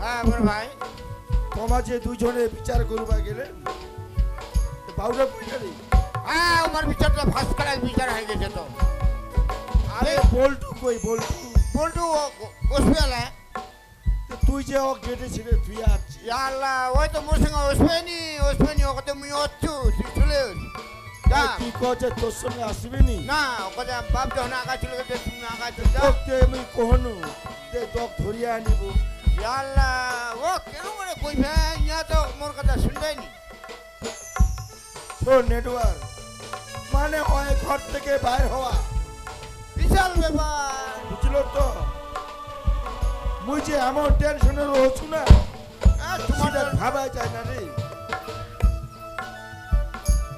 হ্যাঁ বড় ভাই। যে দুজনে বিচার করবা গেলেন বাউরা কইটারি হ্যাঁ আমার বিচারটা ফার্স্ট ক্লাস বিচার হয়ে গেছে তো। আরে বল্টু কই বল্টু? বলটু ওসবেলা তুই যে ও গেটে ছিলে তুই আছিস আল্লাহ ওই তো মোর সঙ্গে ওসবেনি ওসবেনি ওকে তো মুই অচ্ছু চলে যা। তুই কছে তোর সঙ্গে আসবি নি? না যা বাপ যখন আঁকা ছিল তুমি যা। আমি কহনু তে তোক ধরিয়া আনিব। ও কেন করে কইবে? ইয়া তো মোর কথা শুনবেনি। শোন নেটওয়ার্ক। মানে ওই ঘর থেকে বাইর হওয়া। বিশাল ব্যাপার। বুঝলো তো? মুই যে এমন টেনশনে রহছু না সেটা ভাবা যায় না রে।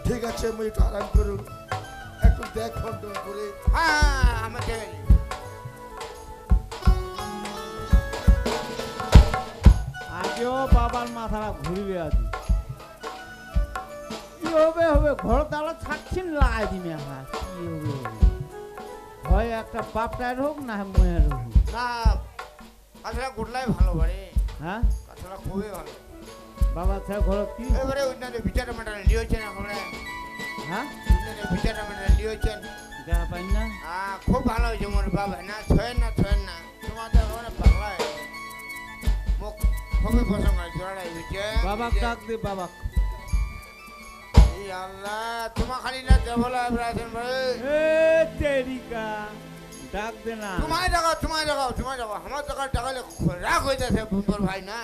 ঠিক আছে মুই একটু আরাম করুন। একটু দেখ করে। হ্যাঁ আমাকে। আজও বাবার মাথাটা ঘুরবে আজ। কি হবে হবে? ঘর তালা ছাড়ছেন লাগাই দিনে হ্যাঁ কি হবে? হয় একটা বাপটার হোক না মেয়ের হোক। না কাছড়া গুটলাই ভালো বাড়ি। হ্যাঁ? কাছড়া খুবই ভালো। বাবা স্যার ঘর কি? এবারে ওইখানে বিচারে মেটালে লিয়েছেন এখন হ্যাঁ? ওইখানে বিচারে মেটালে লিয়েছেন দেখা পাই না? হ্যাঁ খুব ভালো হয়েছে মোর বাবা না ছয়েন না ছয়েন না। তোমাদের ওখানে খুবই পছন্দ জোড়াটাই হয়েছে বাবাক ডাক দে বাবাক। আল্লাহ তোমার খালি না দেবলা আছেন ভাই। এ তেরিকা ডাক দে না। তোমায় দেখাও তোমায় দেখাও তোমায় দেখাও আমার দোকান টাকালে রাগ হয়ে যাচ্ছে বুম্বর ভাই না?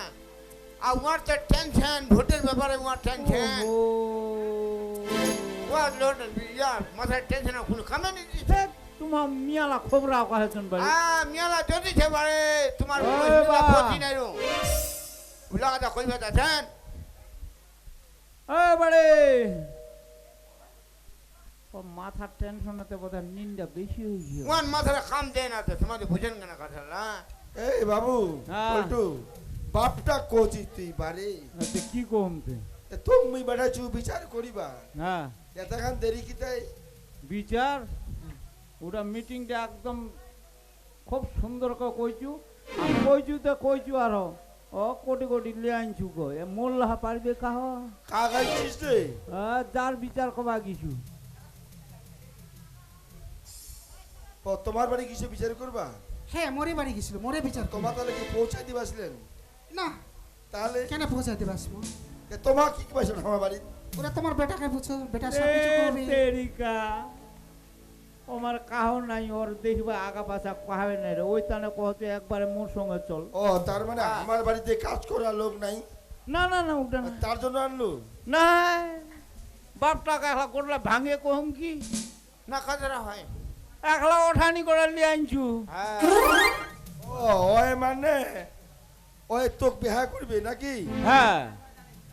আর উমার তো টেনশন ভোটের ব্যাপারে উমার টেনশন ও লোড মাথায় টেনশন কোনো কামে নেই। তোমার মিয়ালা খবরা কাহেছেন বাড়ি আ মিয়ালা যদি সে তোমার নাই রো। উলা কথা কইবা যাচ্ছেন এ বাড়ি ও মাথার টেনশনেতে বোধহয় নিন্দা বেশি হয়েছে উমান মাথায় কাম দেয় না তো তোমাদের বুঝেন কেন কথা না এই বাবু হ্যাঁ। বল্টু বাপটা কোচি তুই বারে আচ্ছা কি কমতে এ তুম মুই বেড়াছু বিচার করিবা হ্যাঁ এতখান দেরি কি তাই বিচার ওটা মিটিংটা একদম খুব সুন্দর করে কইছু কইছু তো কইছু আরও ও কোটি কোটি লিয়ে আনছু গো এ মোল্লা পারবে কাহ? কাগাইছিস রে যার বিচার কবা কিছু ও তোমার বাড়ি কিসে বিচার করবা? হ্যাঁ মোরে বাড়ি গেছিল মোরে বিচার তোমার তাহলে কি পৌঁছাই দিবাসলেন না। তাহলে? কেন পৌঁছাতে পারব এ তোমার কি পাইছেন আমার বাড়ি ওরা তোমার বেটাকে বুঝছ বেটা সব কিছু করবে। তেরিকা। আমার কাহ নাই ওর দেখবে আগা পাছা কাহাবে নাই রে। ওই তানে কহতে একবারে মোর সঙ্গে চল। ও তার মানে আমার বাড়িতে কাজ করার লোক নাই? না না না ওটা না। তার জন্য আনলো না বাপ টাকা একলা করলে ভাঙে কহম কি? না কাজরা হয়। একলা ওঠানি করে লিয়ে আনছু। হ্যাঁ। ও ওই মানে? ওই তোক বিহা করবে নাকি? হ্যাঁ।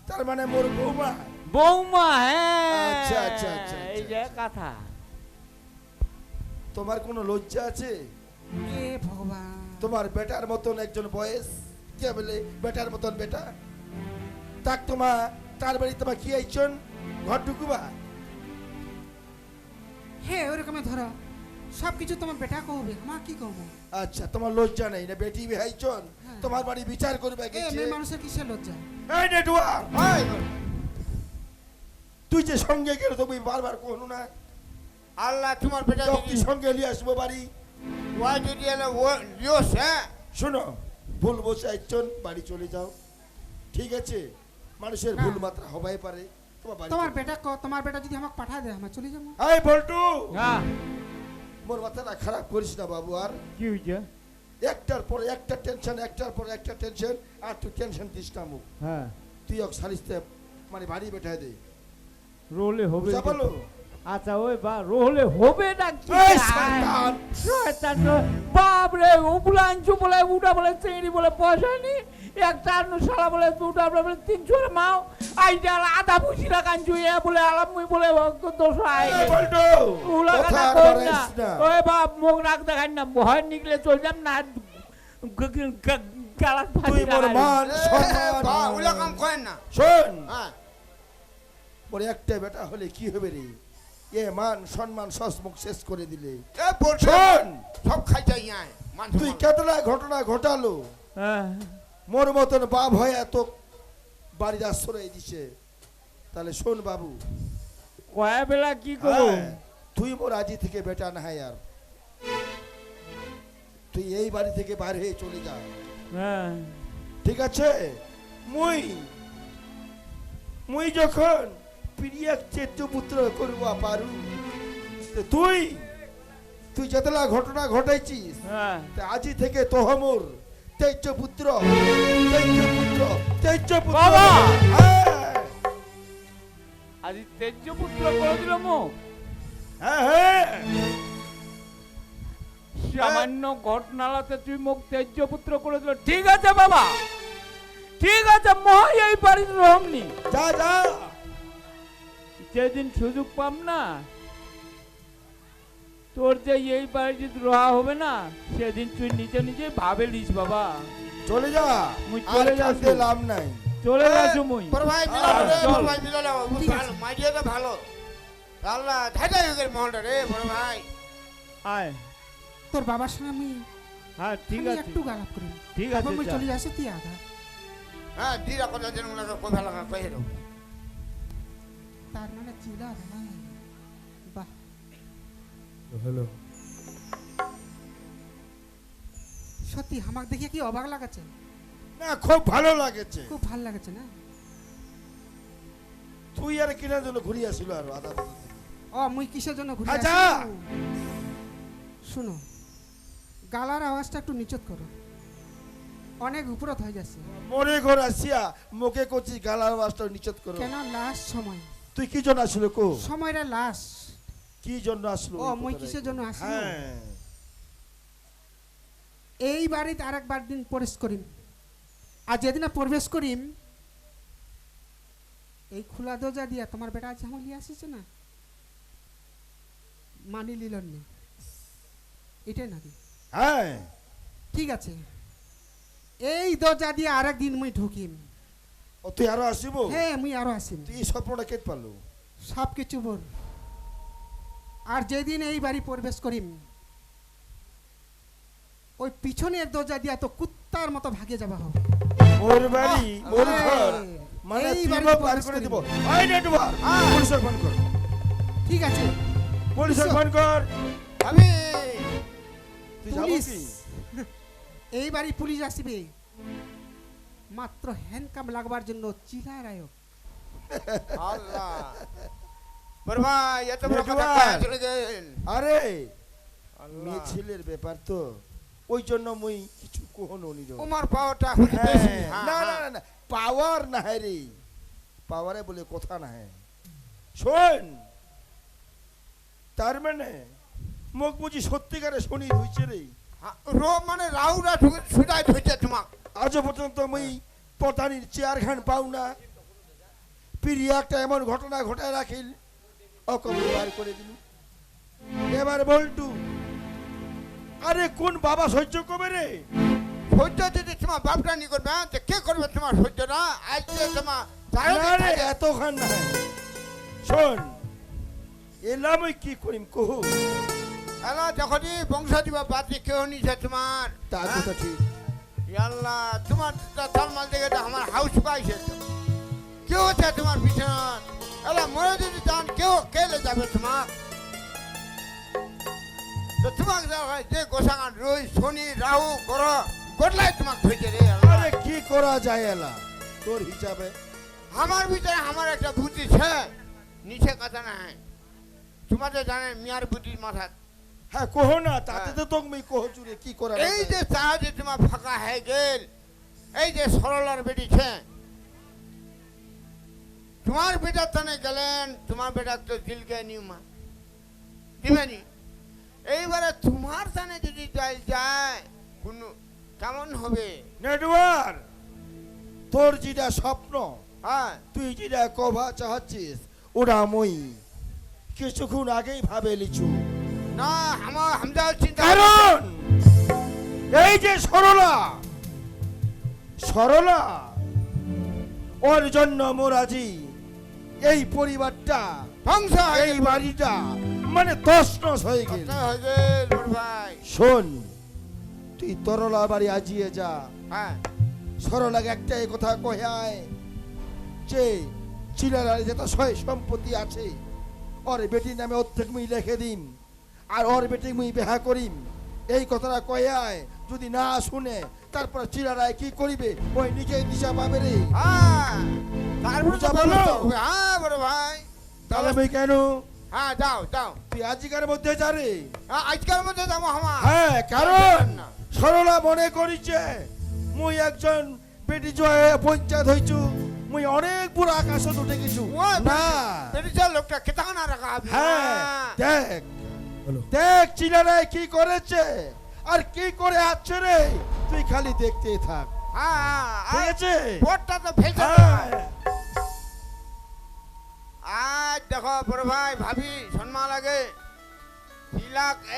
তার মানে মোর বৌমা? বৌমা হ্যাঁ। আচ্ছা, আচ্ছা, আচ্ছা, এই যে কথা। তোমার কোনো লজ্জা আছে? ভগবান। তোমার বেটার মতন একজন বয়স? কে বলে বেটার মতন বেটা? তাক তোমা তার বাড়ি তোমার কি আইছন ঘর ঢুকুবা হ্যাঁ ওরকমে ধরো। সব কিছু তোমার বেটা কহবে আমার কি কহবো? আচ্ছা তোমার লজ্জা নেই না বেটি বিহাইছন হ্যাঁ। তোমার বাড়ি বিচার করবে এ গেছে। মেয়ে মানুষের কিসের লজ্জা? এই নেটওয়ার্ক তুই যে সঙ্গে গেলে তুমি বারবার কোনো না। আল্লাহ তোমার বেটা যদি সঙ্গে নিয়ে আসব বাড়ি। ওয়াই যদি এলে ও লিওস হ্যাঁ? শোনো ভুল বসে আইছন বাড়ি চলে যাও। ঠিক আছে? মানুষের না। ভুল মাত্রা হবাই পারে। তোমার বেটা ক- তোমার বেটা যদি আমাকে পাঠা দেয় আমার চলে যাব। এই বল্টু! হ্যাঁ মোর মাথাটা খারাপ করিস না বাবু আর কি হয়েছে একটার পর একটা টেনশন একটার পর একটা টেনশন আর তুই টেনশন দিস না মুখ। হ্যাঁ। তুই এক সারিস্তে মানে বাড়ি বেঠায় দে। রোলে হবে বুঝা বলো আচ্ছা ওই বা রোলে হবে না কি? শয়তান! বাপ রে উবলা আনছু বলে উটা বলে চিংড়ি বলে পয়সা নি একটা আন্ন শালা বলে দুটা বলে তিনশো মাও আইটা আধা বুঝি এ বলে আলাম মুই বলে দোষ আই এই উলা কথা কথা কই না। ওই বাপ মুখ নাক দেখাই না ভয় নিকলে চল যাম না গালাত মান না। শোন। একটা বেটা হলে কি হবে রে? এ মান সম্মান সসমুখ শেষ করে দিলে। শোন! সব মান তুই। কেতলা ঘটনা ঘটালো। হ্যাঁ। মোর মতন বাপ হয়ে এত বাড়ির আশ্রয় দিছে। তাহলে শোন বাবু। কয়া বেলা কি হ্যাঁ, তুই মোর আজি থেকে বেটা না হয় আর। তুই এই বাড়ি থেকে বাইরে হয়ে চলে যা। হ্যাঁ। ঠিক আছে? মুই মুই যখন প্রিয়া চেত্য পুত্র করব পারু। তুই তুই যতলা ঘটনা ঘটাইছিস হ্যাঁ। আজি থেকে তোহমুর তেজ্য পুত্র তেজ্য পুত্র তেজ্য পুত্র। বাবা! হ্যাঁ, তেজ্য পুত্র করে দিল মুখ হ্যাঁ সামান্য ঘটনালাতে তুই মুখ তেজ্য পুত্র করে দিল। ঠিক আছে বাবা। ঠিক আছে মহাই এই বাড়ির রহমনি। যা যা। যেদিন সুযোগ পাম না তোর যে এই বাড়ি যদি রহা হবে না সেদিন তুই নিজে নিজে ভাবে লিস বাবা। চলে যা। মুই চলে কাঁদতে লাভ নাই। চলে মুই। ভাই। ভালো মাইডিয়াটা ভালো। আল্লাহ ধাইটা হয়ে মহলটা রে বড় ভাই। আয়। তোর বাবার সঙ্গে আমি হ্যাঁ ঠিক আছে। একটু গালাপ করি। ঠিক আছে চলে যাচ্ছে তুই আধা হ্যাঁ দিরা কথা যেন লাগে কই হেরো। তার মানে চিলা না বাহ হ্যালো সত্যি আমাকে দেখে কি অবাক লাগাচ্ছে না খুব ভালো লাগেছে। খুব ভালো লাগছে না? তুই আর কিনার জন্য ঘুরে আসিল আর আদা ও মুই কিসের জন্য ঘুরে আচ্ছা। শুনো গালার আওয়াজটা একটু নিচত করো। অনেক উপরত হয়ে যাচ্ছে মরে ঘর আসিয়া মুখে কচি গালার মাস্টার নিচত করো। কেন? লাস্ট সময়। তুই কি জন্য আসলো কো? সময়টা লাস্ট কি জন্য আসলো ও মই কিসের জন্য আসি হ্যাঁ। এই বাড়িতে আরেকবার দিন প্রবেশ করিম। আর যেদিন প্রবেশ করিম এই খোলা দরজা দিয়া তোমার বেটা ঝামলি আসিছে না? মানি লিল নে। এটাই নাকি হ্যাঁ। ঠিক আছে। এই দরজা দিয়ে আরেক দিন মুই ঢুকিম। ও তুই আরও আসিব? হ্যাঁ মুই আরও আসিম তুই এই স্বপ্নটা কেট পারল সব কিছু বল। আর যেদিন এই বাড়ি প্রবেশ করিম ওই পিছনের দরজা দিয়া তো কুত্তার মতো ভাগে যাবা হবে। মোর বাড়ি মোর ঘর। মানে তুই বাড়ি বার করে দিব। আই নেটওয়ার্ক পুলিশের ফোন কর। ঠিক আছে। পুলিশের ফোন কর। আমি তুই যাব পুলিশ। এই বাড়ি পুলিশ আসবে। মাত্র হ্যান্ডকাম লাগবার জন্য চিলার আয়ক আল্লাহ। বড় এত বড় কথা নেটওয়ার্ক। চলে গেলেন আরে মেয়ে ছেলের ব্যাপার তো। ওই জন্য মুই কিছু কোহনো নিল উমার পাওয়াটা হতে হ্যাঁ, না না হ্যাঁ। না না পাওয়ার না হ্যাঁ রে। পাওয়ারে বলে কথা না হ্যাঁ শোন তার মানে মুখ বুঝি সত্যিকারে শুনি হইছে রে। হ্যাঁ, রো মানে রাউরা ঢুকে সুদাই ধুইছে তোমাক। আজও পর্যন্ত মুই পতানির চেয়ার খান পাও না। পিরিয়া একটা এমন ঘটনা ঘটায় রাখিল বার করে দিল। এবার বলটু আরে কোন বাবা সহ্য করবে রে? সহ্য যদি তোমার বাপটা নি করবে হ্যাঁ, তো কে করবে তোমার সহ্যটা আজ যে তোমার না এতখান না। শোন এলাম ওই কি করিম কহু? এলা যখনই বংশ দিবা বাদ দিয়ে কেউ নিছে তোমার। তার হ্যাঁ? কথা ঠিক। আল্লাহ তোমার তালমাল দেখে তো আমার হাউস পাইছে। কেউ আছে তোমার পিছন? এলা মরে যদি যান কেউ কেলে যাবে তোমার? তো তোমাকে দেখা যে গোসাগান রই শনি রাহু গ্রহ গোটলাই তোমাকে ধরেছে রে। আরে কি করা যায় এলা? তোর হিসাবে। আমার ভিতরে আমার একটা বুদ্ধি ছে নিচে কথা নাই। তোমাদের জানে মিয়ার বুদ্ধির মাথা হ্যাঁ কহো না তাতে হ্যাঁ। তো তুমি কহ জুড়ে কি করা এই? যে সাহায্যে তোমার ফাঁকা হয়ে গেল এই যে সরলার বেটি ছে। তোমার বেটার তানে গেলেন তোমার বেটার তো দিলকে নিউমা দিবেনি এইবারে তোমার তানে যদি যাই যায় কোন কেমন হবে? নেটওয়ার্ক তোর যেটা স্বপ্ন হ্যাঁ। তুই যেটা কভা চাচ্ছিস ওটা মই কিছুক্ষণ আগেই ভাবে লিছু না আমার হামদা চিন্তা কারণ এই যে সরলা সরলা ওর জন্য মোরাজি এই পরিবারটা ধ্বংস এই বাড়িটা মানে তসনস হয়ে গেল। শোন তুই তরলা বাড়ি আজিয়ে যা। হ্যাঁ। সরলাগ একটাই কথা কহায় যে চিলার যত সয় সম্পত্তি আছে ওর বেটির নামে অর্ধেক মুই লিখে দিম। আর ওর বেটি মুই বেহা করিম। এই কথাটা কয়ায় যদি না শুনে তারপর চিলারায় কি করিবে? ওই নিজেই দিশা পাবে রে। হ্যাঁ। হ্যাঁ বড় ভাই। তাহলে আমি কেন? হ্যাঁ যাও যাও। তুই আজিকার মধ্যে যা রে। হ্যাঁ, আজকের মধ্যে যাব আমার। হ্যাঁ কারণ সরলা মনে করিছে মুই একজন বেটি জয় পঞ্চায়েত হইছু মুই অনেক বুড়ো আকাশত উঠে গেছু। না। বেরিয়ে লোকটা কেতানা রাখা হবে। হ্যাঁ। দেখ দেখ চিলারায় কি করেছে আর কি করে আছে রে? তুই খালি দেখতে থাক। হ্যাঁ ঠিক আছে? ভোটটা তো ফেলছে হ্যাঁ। আজ দেখো বড় ভাই ভাবি সম্মান লাগে।